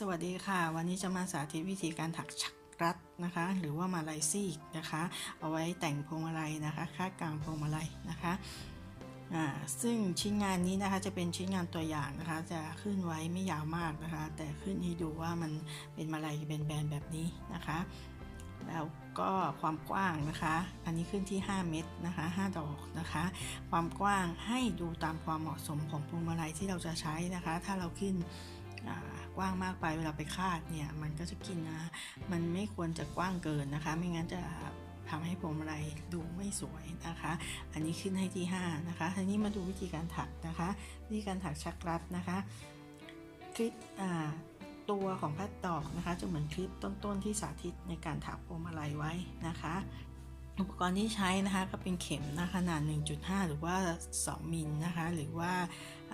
สวัสดีค่ะ วันนี้จะมาสาธิตวิธีการถักชักรัดนะคะ หรือว่ามาลายซีกนะคะ เอาไว้แต่งพวงมาลัยนะคะคาดกลางพวงมาลัยนะคะซึ่งชิ้นงานนี้นะคะจะเป็นชิ้นงานตัวอย่างนะคะ จะขึ้นไว้ไม่ยาวมากนะคะ แต่ขึ้นให้ดูว่ามันเป็นมาลัยเป็นแบนแบบนี้นะคะ แล้วก็ความกว้างนะคะ อันนี้ขึ้นที่ 5 เมตรนะคะ 5 ดอกนะคะ ความกว้างให้ดูตามความเหมาะสมของพวงมาลัยที่เราจะใช้นะคะ ถ้าเราขึ้น กว้างมากไปเวลาไปคาดเนี่ยมันก็จะกินนะมันไม่ควรจะกว้างเกินนะคะ ไม่งั้นจะทำให้พวงมาลัยดูไม่สวยนะคะ อันนี้ขึ้นให้ที่ 5 นะคะทีนี้มาดูวิธีการถักนะคะวิธีการถักชักรัดนะคะคลิปอ่าตัวของแพทดอกนะคะ จะเหมือนคลิปต้นๆที่สาธิตในการถักพวงมาลัยไว้นะคะ อุปกรณ์ที่ใช้นะคะก็เป็นเข็มนะขนาด 1.5 หรือว่า 2 มิลนะคะ หรือว่า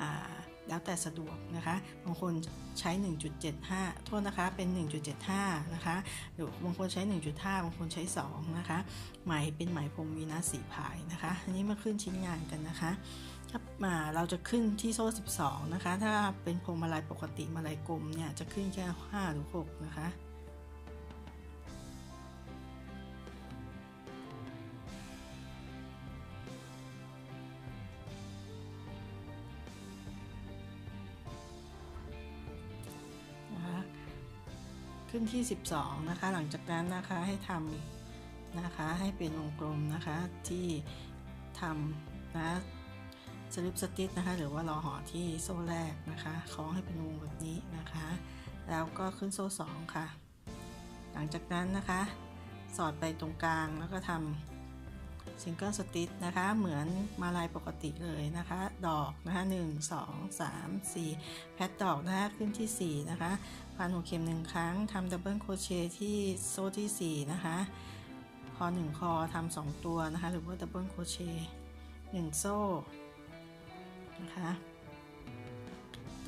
อ่า แล้วแต่สะดวกนะคะบางคนใช้ 1.75 โทษนะคะเป็น 1.75 นะคะหรือบางคนใช้ 1.5 บางคนใช้ 2 นะคะไหมเป็นไหมพรมวีนัสสีพายนะคะ อันนี้มาขึ้นชิ้นงานกันนะคะถ้ามาเราจะขึ้นที่โซ่ 12 นะคะ ถ้าเป็นพวงมาลัยปกติมาลัยกลมเนี่ยจะขึ้นแค่5หรือ6นะคะ ที่ 12 นะคะ หลังจากนั้นนะคะให้ทำนะคะให้เป็นวงกลมนะคะที่ทำนะสลิปสติชนะคะ หรือว่ารอห่อที่โซ่แรกนะคะคล้องให้เป็นวงแบบนี้นะคะ แล้วก็ขึ้นโซ่ 2 ค่ะ หลังจากนั้นนะคะ สอดไปตรงกลางแล้วก็ทำซิงเกิลสติชนะคะ เหมือนมาลายปกติเลยนะคะ ดอกนะคะ1 2 3 4แพทดอกนะคะขึ้นที่ 4 นะคะ พันหัวเข็มหนึ่งครั้งทำดับเบิลโครเชต์ที่โซ่ที่ 4 นะคะ คอ 1 คอทำ2ตัวนะคะ หรือว่าดับเบิลโครเชต์1โซ่นะคะ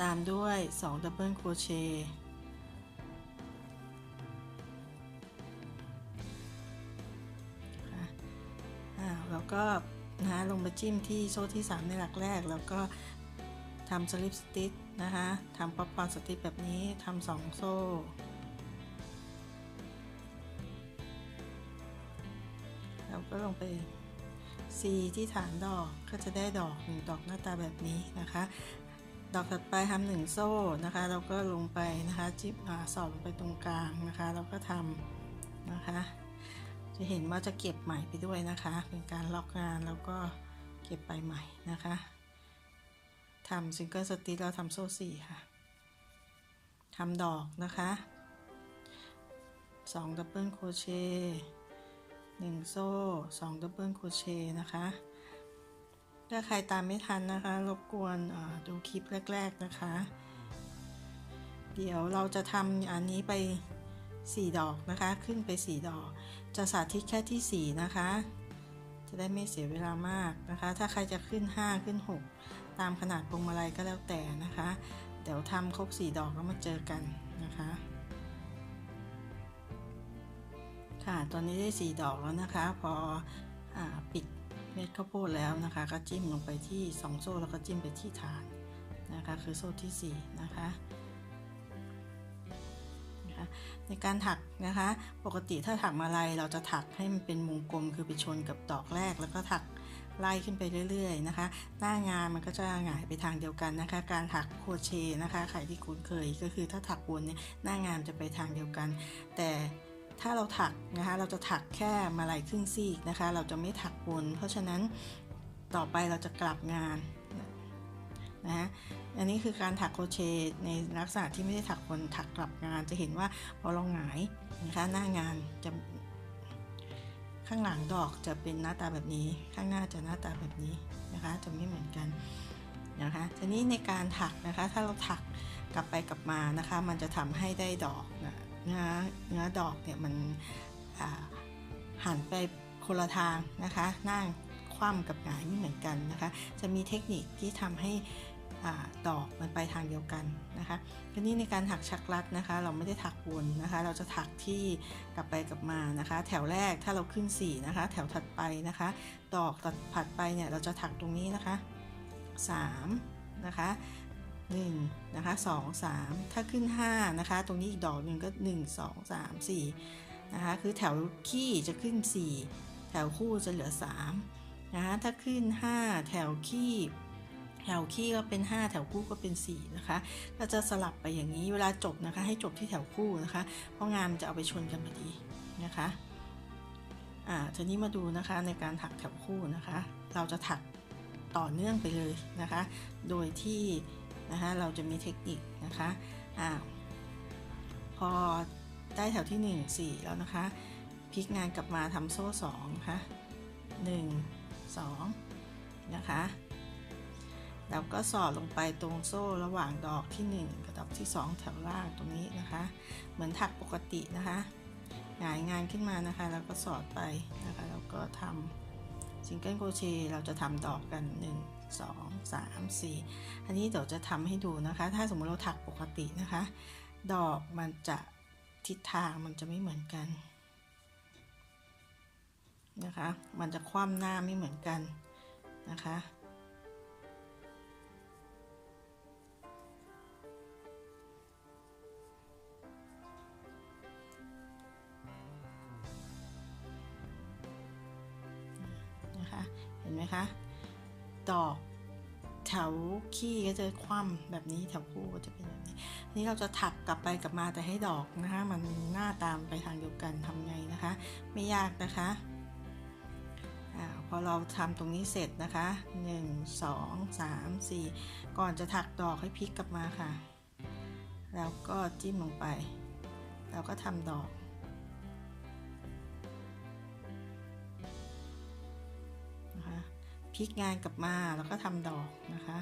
ตามด้วย2ดับเบิลโครเชต์อ่แล้วก็นะคะลงมาจิ้มที่โซ่ที่ 3 ในหลักแรก แล้วก็ ทำสลิปสติ t นะคะทำป๊อปปอนสติ t แบบนี้ทำสองโซ่แล้วก็ลงไป C ที่ฐานดอกก็จะได้ดอกหนึ่งดอกหน้าตาแบบนี้นะคะ ดอกถัดไปทำหนึ่งโซ่นะคะแล้วก็ลงไปนะคะจิ๊บสอดลงไปตรงกลางนะคะแล้วก็ทำนะคะ จะเห็นว่าจะเก็บใหม่ไปด้วยนะคะ เป็นการล็อกงานแล้วก็เก็บไปใหม่นะคะ ทำซิงเกิลสติแล้วทำโซ่สี่ค่ะทำดอกนะคะสองดับเบิลโคเชต์หนึ่งโซ่สองดับเบิลโคเชต์นะคะ ถ้าใครตามไม่ทันนะคะ รบกวนดูคลิปแรก ๆนะคะ เดี๋ยวเราจะทำอันนี้ไป 4 ดอกนะคะ ขึ้นไป 4 ดอก จะสาธิตแค่ที่ 4 นะคะ จะได้ไม่เสียเวลามากนะคะ ถ้าใครจะขึ้น 5 ขึ้น 6 ตามขนาดพวงมาลัยก็แล้วแต่นะคะ เดี๋ยวทำครบ4ดอกแล้วมาเจอกันนะคะ ค่ะตอนนี้ได้4ดอกแล้วนะคะ พออปิดเม็ดข้าวโพดแล้วนะคะ ก็จิ้มลงไปที่2โซ่แล้วก็จิ้มไปที่ฐานนะคะ คือโซ่ที่4นะคะในการถักนะคะ ปกติถ้าถักมาลัยเราจะถักให้มันเป็นวงกลมคือไปชนกับดอกแรกแล้วก็ถัก ไล่ขึ้นไปเรื่อยๆนะคะ หน้างานมันก็จะหงายไปทางเดียวกันนะคะ การถักโครเชต์นะคะใครที่คุ้นเคยก็คือถ้าถักวนเนี่ยหน้างานจะไปทางเดียวกัน แต่ถ้าเราถักนะคะเราจะถักแค่มาลัยครึ่งซีกนะคะ เราจะไม่ถักวนเพราะฉะนั้นต่อไปเราจะกลับงานนะฮะอันนี้คือการถักโครเชต์ในลักษณะที่ไม่ได้ถักคนถักกลับงานจะเห็นว่าพอเราหงายนะคะหน้างานจะ ข้างหลังดอกจะเป็นหน้าตาแบบนี้ ข้างหน้าจะหน้าตาแบบนี้นะคะ จะไม่เหมือนกันนะคะ ทีนี้ในการถักนะคะ ถ้าเราถักกลับไปกลับมานะคะ มันจะทำให้ได้ดอกนะเนื้อเนื้อดอกเนี่ยมันหันไปคนละทางนะคะหน้าคว่ำกับหงายไม่เหมือนกันนะคะ จะมีเทคนิคที่ทำให้ ดอกมันไปทางเดียวกันนะคะทีนี้ในการถักชักรัดนะคะ เราไม่ได้ถักวนนะคะ เราจะถักที่กลับไปกลับมานะคะ แถวแรกถ้าเราขึ้น4นะคะ แถวถัดไปนะคะ ดอกตัดผัดไปเนี่ยเราจะถักตรงนี้นะคะ3นะคะ1นะคะ2 3 ถ้าขึ้น5นะคะ ตรงนี้อีกดอกหนึ่งก็ 1 2 3 4นะคะ คือแถวขี้จะขึ้น 4 แถวคู่จะเหลือ3นะคะถ้าขึ้น 5 แถวขี้ แถวขี้ก็เป็น 5 แถวคู่ก็เป็น 4 นะคะ ก็จะสลับไปอย่างนี้เวลาจบนะคะ ให้จบที่แถวคู่นะคะ เพราะงานมันจะเอาไปชนกันพอดีนะคะอ่าทีนี้มาดูนะคะในการถักแถวคู่นะคะ เราจะถักต่อเนื่องไปเลยนะคะ โดยที่นะคะเราจะมีเทคนิคนะคะอ่าพอได้แถวที่ 1 4 แล้วนะคะพลิกงานกลับมาทำโซ่2นะคะ1 2 นะคะ แล้วก็สอดลงไปตรงโซ่ระหว่างดอกที่ 1 กับดอกที่ 2 แถวล่างตรงนี้นะคะ เหมือนถักปกตินะคะหงายงานขึ้นมานะคะ แล้วก็สอดไปนะคะแล้วก็ทำซิงเกิลโครเชต์เราจะทำดอกกัน 1 2 3 4 อันนี้เดี๋ยวจะทำให้ดูนะคะ ถ้าสมมติเราถักปกตินะคะ ดอกมันจะทิศทางมันจะไม่เหมือนกันนะคะ มันจะคว่ำหน้าไม่เหมือนกันนะคะ เห็นไหมคะ ดอกแถวขี้ก็จะคว่ำแบบนี้แถวคู่ก็จะเป็นแบบนี้นี่เราจะถักกลับไปกลับมาแต่ให้ดอกนะคะ มันหน้าตามไปทางเดียวกันทำไงนะคะ ไม่ยากนะคะอพอเราทำตรงนี้เสร็จนะคะ 1 2 3 4 ก่อนจะถักดอกให้พลิกกลับมาค่ะ แล้วก็จิ้มลงไป แล้วก็ทำดอก พลิกงานกลับมาแล้วก็ทำดอกนะคะ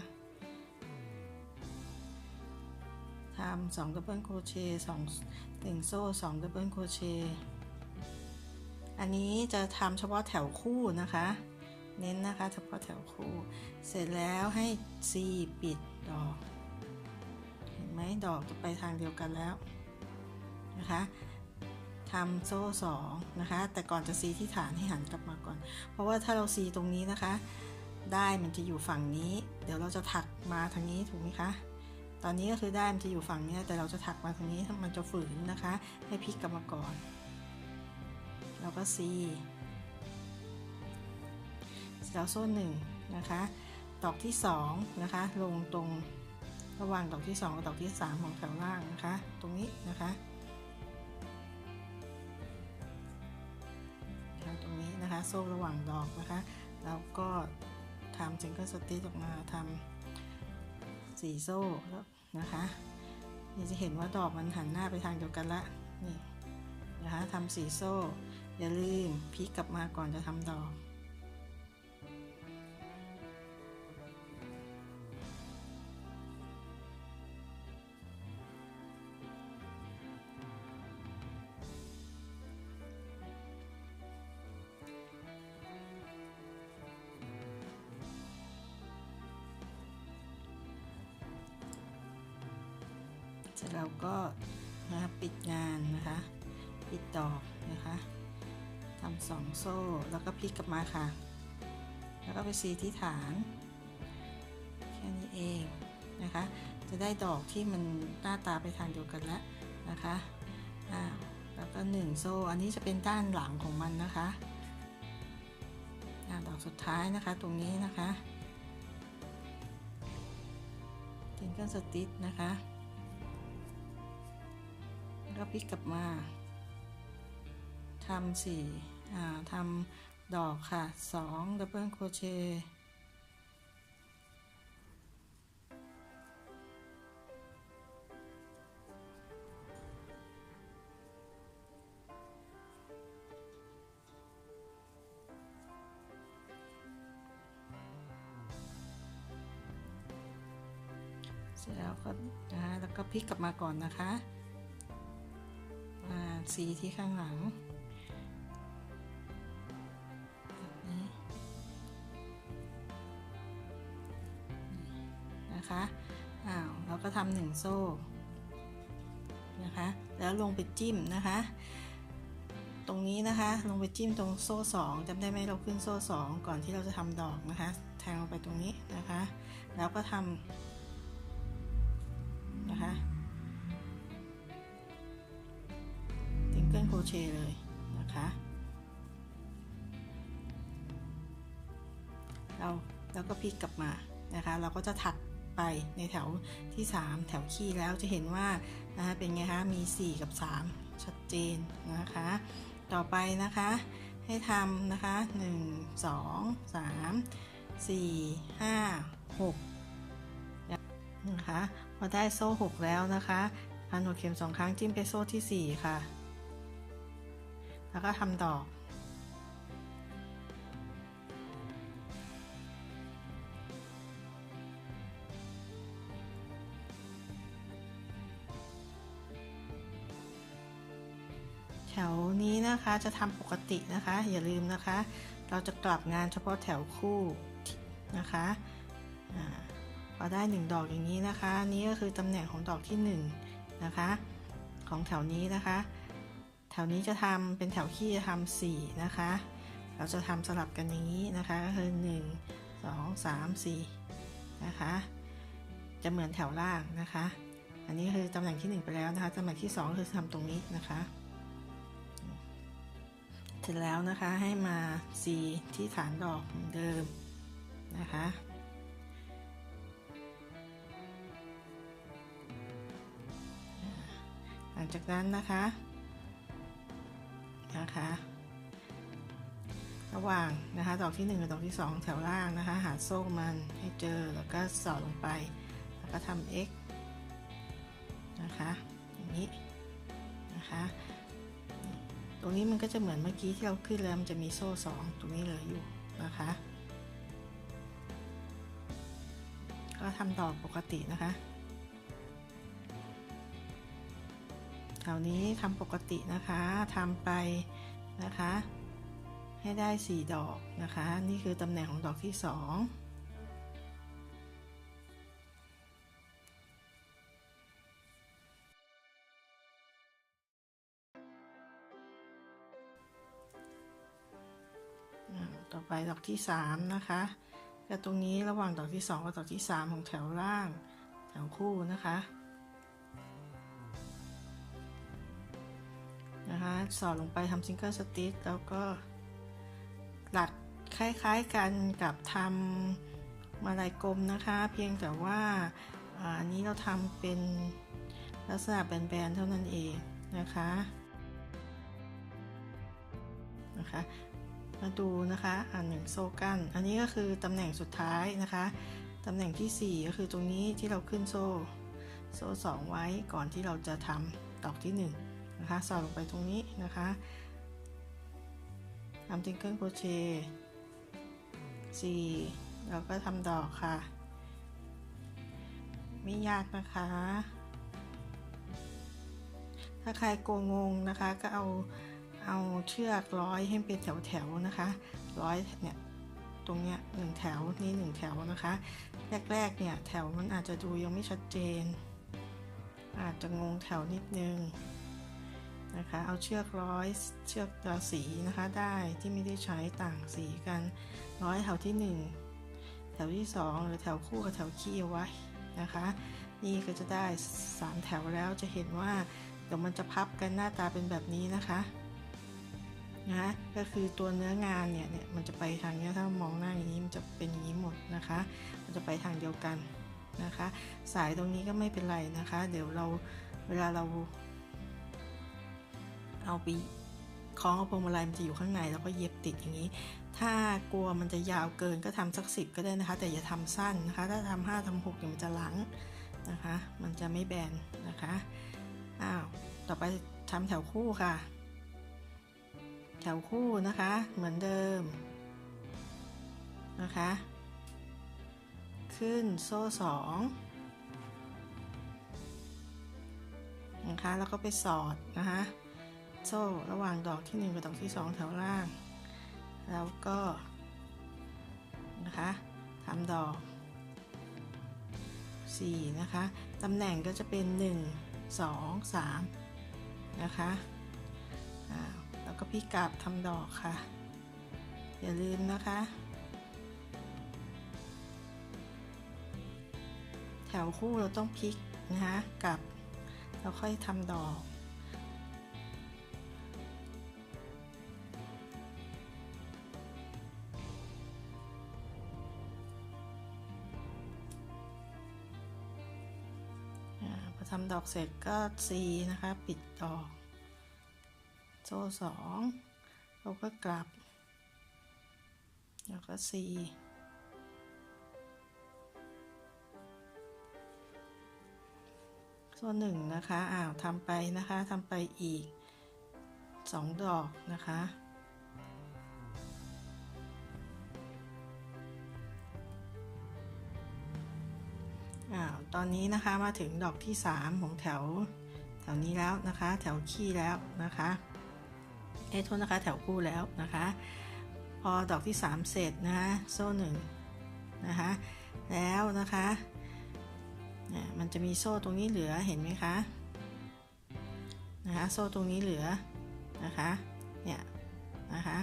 ทำสองดับเบิลโครเชต์สองหนึ่งโซ่สองดับเบิลโครเชต์อันนี้จะทำเฉพาะแถวคู่นะคะ เน้นนะคะเฉพาะแถวคู่ เสร็จแล้วให้ C ปิดดอก เห็นไหมดอกจะไปทางเดียวกันแล้วนะคะ ทำโซ่สองนะคะ แต่ก่อนจะซีที่ฐานให้หันกลับมาก่อน เพราะว่าถ้าเราซีตรงนี้นะคะ ได้มันจะอยู่ฝั่งนี้ เดี๋ยวเราจะถักมาทางนี้ถูกไหมคะ ตอนนี้ก็คือได้มันจะอยู่ฝั่งนี้ แต่เราจะถักมาทางนี้มันจะฝืนนะคะ ให้พลิกกลับมาก่อน เราก็ซีแล้วโซ่หนึ่งนะคะดอกที่สองนะคะลงตรงระหว่างดอกที่สองกับดอกที่สามของแถวล่างนะคะ ตรงนี้นะคะ โซ่ระหว่างดอกนะคะ แล้วก็ทำซิงเกิลสติออกมาทำสี่โซ่แล้วนะคะนี่จะเห็นว่าดอกมันหันหน้าไปทางเดียวกันละนี่นะคะทำสีโซ่ อย่าลืมพลิกกลับมาก่อนจะทำดอก เร็จแล้วก็นะปิดงานนะคะ ปิดดอกนะคะทำสองโซ่แล้วก็พลิกกลับมาค่ะ แล้วก็ไปซีที่ฐานแค่นี้เองนะคะ จะได้ดอกที่มันหน้าตาไปทางเดียวกันแล้วนะคะอ้าวแล้วก็หนึ่งโซ่อันนี้จะเป็นด้านหลังของมันนะคะดอกสุดท้ายนะคะตรงนี้นะคะทิงเกิลสติทนะคะ ก็พลิกกลับมาทำสี่ทำดอกค่ะสองดับเบิลโคเชต์เสร็จแล้วก็นะแล้วก็พลิกกลับมาก่อนนะคะ สีที่ข้างหลังนี้นะคะอ้าวเราก็ทำหนึ่งโซ่นะคะ แล้วลงไปจิ้มนะคะ ตรงนี้นะคะ ลงไปจิ้มตรงโซ่สองจำได้ไหมเราขึ้นโซ่สองก่อนที่เราจะทำดอกนะคะ แทงลงไปตรงนี้นะคะ แล้วก็ทำ เชเลยนะคะ เราแล้วก็พลิกกลับมานะคะ เราก็จะถัดไปในแถวที่ 3 แถวขี้แล้วจะเห็นว่านะคะเป็นไงคะมี 4 กับ 3 ชัดเจนนะคะ ต่อไปนะคะให้ทำนะคะ 1 2 3 4 5 6นะคะพอได้โซ่ 6 แล้วนะคะพันหัวเข็มสองครั้งจิ้มไปโซ่ที่ 4 ค่ะ แล้วก็ทำดอกแถวนี้นะคะจะทำปกตินะคะ อย่าลืมนะคะ เราจะกลับงานเฉพาะแถวคู่นะคะอาพอได้หนึ่งดอกอย่างนี้นะคะ นี่ก็คือตำแหน่งของดอกที่หนึ่งนะคะ ของแถวนี้นะคะ แถวนี้จะทำเป็นแถวขี้จะทำสี่นะคะ เราจะทำสลับกันอย่างนี้นะคะก็คือหนึ่งสองสามสี่นะคะ จะเหมือนแถวล่างนะคะ อันนี้คือตำแหน่งที่หนึ่งไปแล้วนะคะตำแหน่งที่สองคือทำตรงนี้นะคะเสร็จแล้วนะคะให้มา C ที่ฐานดอกเหมือนเดิมนะคะ หลังจากนั้นนะคะ นะคะ ระหว่างนะคะดอกที่1กับดอกที่ 2 แถวล่างนะคะ หาโซ่มันให้เจอแล้วก็สอดลงไป แล้วก็ทำ x นะคะอย่างนี้นะคะตรงนี้มันก็จะเหมือนเมื่อกี้ที่เราขึ้นแล้วมันจะมีโซ่สองตรงนี้เหลืออยู่นะคะ ก็ทำดอกปกตินะคะ แถวนี้ทำปกตินะคะทำไปนะคะ ให้ได้ 4 ดอกนะคะ นี่คือตำแหน่งของดอกที่ 2 ต่อไปดอกที่ 3 นะคะก็ตรงนี้ระหว่างดอกที่ 2 กับดอกที่ 3 ของแถวล่างแถวคู่นะคะ สอดลงไปทำซิงเกิลสติชแล้วก็หลักคล้ายๆกันกับทำมาลายกลมนะคะ เพียงแต่ว่าอันนี้เราทำเป็นลักษณะแบนๆเท่านั้นเองนะคะนะคะ มาดูนะคะอันหนึ่งโซ่กัน อันนี้ก็คือตำแหน่งสุดท้ายนะคะตำแหน่งที่ 4 ก็คือตรงนี้ที่เราขึ้นโซ่ โซ่ 2 ไว้ก่อนที่เราจะทำดอกที่ 1 นะคะสอดลงไปตรงนี้นะคะทำติงเกิลโครเชต์4แล้วก็ทำดอกค่ะ ไม่ยากนะคะ ถ้าใครโกงงนะคะก็เอาเอาเชือกร้อยให้เป็นแถวๆนะคะร้อยเนี่ยตรงเนี้ยหนึ่งแถวนี่หนึ่งแถวนะคะ แรกๆเนี่ยแถวมันอาจจะดูยังไม่ชัดเจน อาจจะงงแถวนิดนึง นะคะ เอาเชือกร้อยเชือกราสีนะคะได้ที่ไม่ได้ใช้ต่างสีกัน ร้อยแถวที่ 1 แถวที่ 2 หรือแถวคู่กับแถวขี้เอาไว้นะคะ นี่ก็จะได้ 3 แถวแล้วจะเห็นว่าเดี๋ยวมันจะพับกันหน้าตาเป็นแบบนี้นะคะนะก็คือตัวเนื้องานเนี่ยเนี่ยมันจะไปทางนี้ถ้ามองหน้าอย่างนี้มันจะเป็นอย่างนี้หมดนะคะ มันจะไปทางเดียวกันนะคะ สายตรงนี้ก็ไม่เป็นไรนะคะ เดี๋ยวเราเวลาเรา เอาไปคล้องเอาพวงมาลัยมันจะอยู่ข้างในแล้วก็เย็บติดอย่างนี้ ถ้ากลัวมันจะยาวเกินก็ทำสักสิบก็ได้นะคะ แต่อย่าทำสั้นนะคะ ถ้าทำห้าทำหกเนี่ยมันจะหลังนะคะ มันจะไม่แบนนะคะอ้าวต่อไปทำแถวคู่ค่ะ แถวคู่นะคะ เหมือนเดิมนะคะ ขึ้นโซ่สองนะคะแล้วก็ไปสอดนะคะ โซ่ระหว่างดอกที่ 1 กับดอกที่ 2 แถวล่าง แล้วก็นะคะทำดอก 4 นะคะตำแหน่งก็จะเป็น 1 2 3 นะคะแล้วก็พี่กลับทำดอกค่ะ อย่าลืมนะคะแถวคู่เราต้องพลิกนะคะกับ แล้วค่อยทำดอก ดอกเสร็จก็ C นะคะ ปิดดอก โซ่สองเราก็กลับ แล้วก็ C โซ่หนึ่งนะคะ อ้าวทำไปนะคะทำไปอีกสองดอกนะคะ อตอนนี้นะคะมาถึงดอกที่ 3 ของแถวแถวนี้แล้วนะคะ แถวขี้แล้วนะคะเอะโทษนะคะแถวคู่แล้วนะคะ พอดอกที่ 3 เสร็จนะคะโซ่หนึ่งนะคะแล้วนะคะเนี่ยมันจะมีโซ่ตรงนี้เหลือเห็นไหมคะนะคะโซ่ตรงนี้เหลือนะคะเนี่ยนะคะ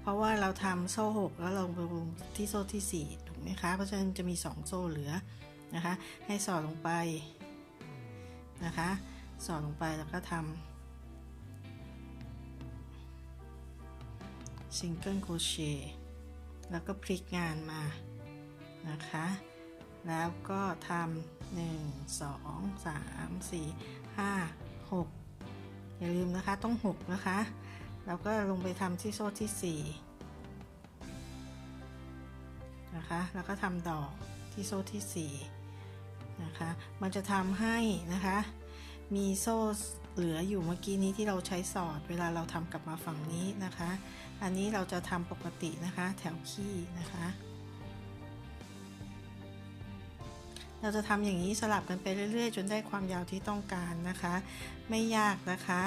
เพราะว่าเราทำโซ่ 6 แล้วเราไปวงที่โซ่ที่ 4 ถูกไหมคะ เพราะฉะนั้นจะมี 2 โซ่เหลือ นะคะให้สอดลงไปนะคะสอดลงไปแล้วก็ทำซิงเกิลโครเชต์แล้วก็พลิกงานมานะคะ แล้วก็ทำหนึ่งสองสามสี่ห้าหกอย่าลืมนะคะต้องหกนะคะ แล้วก็ลงไปทำที่โซ่ที่สี่นะคะ แล้วก็ทำดอกที่โซ่ที่สี่ นะคะ มันจะทำให้นะคะ มีโซ่เหลืออยู่เมื่อกี้นี้ที่เราใช้สอด เวลาเราทำกลับมาฝั่งนี้นะคะ อันนี้เราจะทำปกตินะคะ แถวขี้นะคะ เราจะทำอย่างนี้สลับกันไปเรื่อย ๆ จนได้ความยาวที่ต้องการนะคะ ไม่ยากนะคะ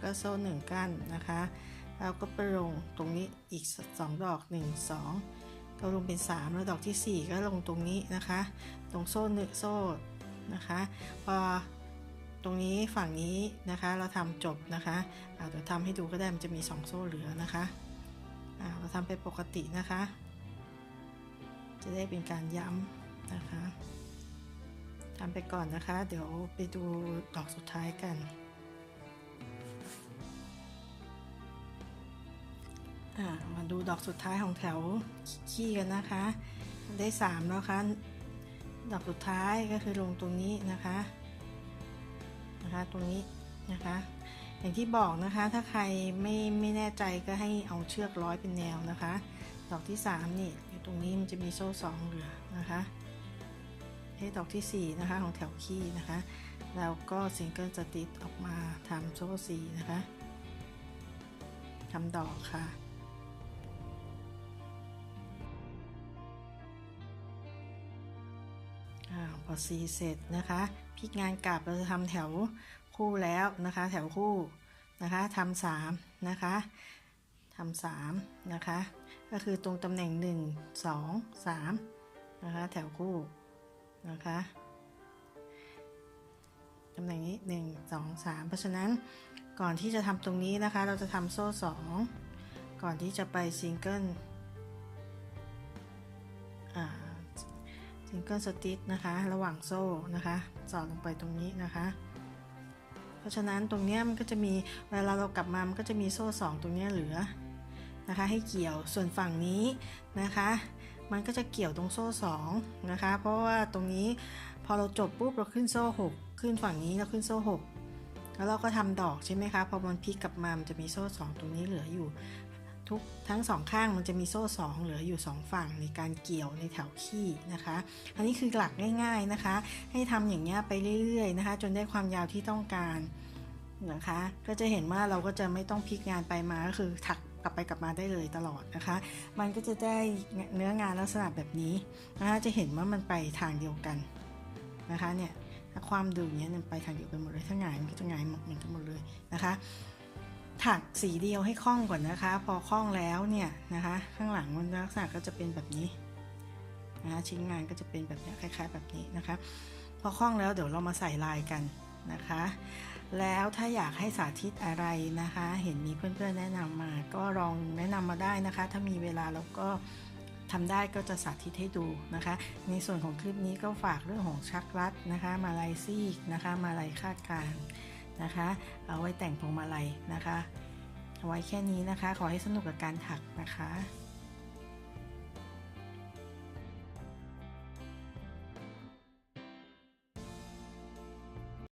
แล้วก็โซ่หนึ่งกั้นนะคะแล้วก็ไปลงตรงนี้อีก 2 ดอก 1 2 ก็ลงเป็น 3 แล้วดอกที่ 4 ก็ลงตรงนี้นะคะ ตรงโซ่หนึ่งโซ่นะคะพอตรงนี้ฝั่งนี้นะคะเราทำจบนะคะะเดี๋ยวทำให้ดูก็ได้มันจะมี 2 โซ่เหลือนะคะะเราทำไปปกตินะคะ จะได้เป็นการย้ำนะคะทำไปก่อนนะคะ เดี๋ยวไปดูดอกสุดท้ายกัน มาดูดอกสุดท้ายของแถวขี้กันนะคะ ได้ 3 แล้วคะดอกสุดท้ายก็คือลงตรงนี้นะคะนะคะตรงนี้นะคะ อย่างที่บอกนะคะถ้าใครไม่ไม่แน่ใจก็ให้เอาเชือกร้อยเป็นแนวนะคะ ดอกที่ 3 นี่อยู่ตรงนี้มันจะมีโซ่2เหลือนะคะให้ดอกที่ 4 นะคะของแถวขี้นะคะแล้วก็ซิงเกิลสติทออกมาทำโซ่4นะคะทำดอกค่ะ พอ C เสร็จนะคะพลิกงานกลับเราจะทำแถวคู่แล้วนะคะ แถวคู่นะคะทำสามนะคะทำสามนะคะ ก็คือตรงตำแหน่ง 1 2 3นะคะ แถวคู่นะคะตำแหน่งนี้ 1 2 3 เพราะฉะนั้นก่อนที่จะทำตรงนี้นะคะ เราจะทำโซ่ 2 ก่อนที่จะไปซิงเกิลอ่า ซิงเกิลสติทนะคะ ระหว่างโซ่นะคะ สอดลงไปตรงนี้นะคะ เพราะฉะนั้นตรงนี้มันก็จะมีเวลาเรากลับมามันก็จะมีโซ่ 2 ตรงนี้เหลือนะคะ ให้เกี่ยวส่วนฝั่งนี้นะคะ มันก็จะเกี่ยวตรงโซ่2นะคะ เพราะว่าตรงนี้พอเราจบปุ๊บเราขึ้นโซ่ 6 ขึ้นฝั่งนี้เราขึ้นโซ่ 6 แล้วเราก็ทำดอกใช่ไหมคะพอมันพลิกกลับมามันจะมีโซ่ 2 ตรงนี้เหลืออยู่ ทุกทั้งสองข้างมันจะมีโซ่2เหลืออยู่ 2 ฝั่งในการเกี่ยวในแถวขี้นะคะ อันนี้คือหลักง่ายๆนะคะ ให้ทำอย่างเงี้ยไปเรื่อยๆนะคะ จนได้ความยาวที่ต้องการนะคะ ก็จะเห็นว่าเราก็จะไม่ต้องพลิกงานไปมาก็คือถักกลับไปกลับมาได้เลยตลอดนะคะ มันก็จะได้เนื้องานลักษณะแบบนี้นะคะจะเห็นว่ามันไปทางเดียวกันนะคะเนี่ยความดูเนี้ยมันไปทางเดียวกันหมดเลยถ้าหงายมันก็จะหงายเหมือนกันหมดเลยนะคะ ถักสีเดียวให้คล่องก่อนนะคะ พอคล่องแล้วเนี่ยนะคะ ข้างหลังมันลักษณะก็จะเป็นแบบนี้นะะชิ้นงานก็จะเป็นแบบนี้คล้ายๆ แบบนี้นะคะ พอคล่องแล้วเดี๋ยวเรามาใส่ลายกันนะคะ แล้วถ้าอยากให้สาธิตอะไรนะคะ เห็นมีเพื่อนๆแนะนำมา ก็ลองแนะนำมาได้นะคะ ถ้ามีเวลาเราก็ทำได้ก็จะสาธิตให้ดูนะคะ ในส่วนของคลิปนี้ก็ฝากเรื่องของชักรัดนะคะ มาลายซีกนะคะ มาลายคาดกลาง นะคะ เอาไว้แต่งพวงมาลัยนะคะ เอาไว้แค่นี้นะคะ ขอให้สนุกกับการถักนะคะ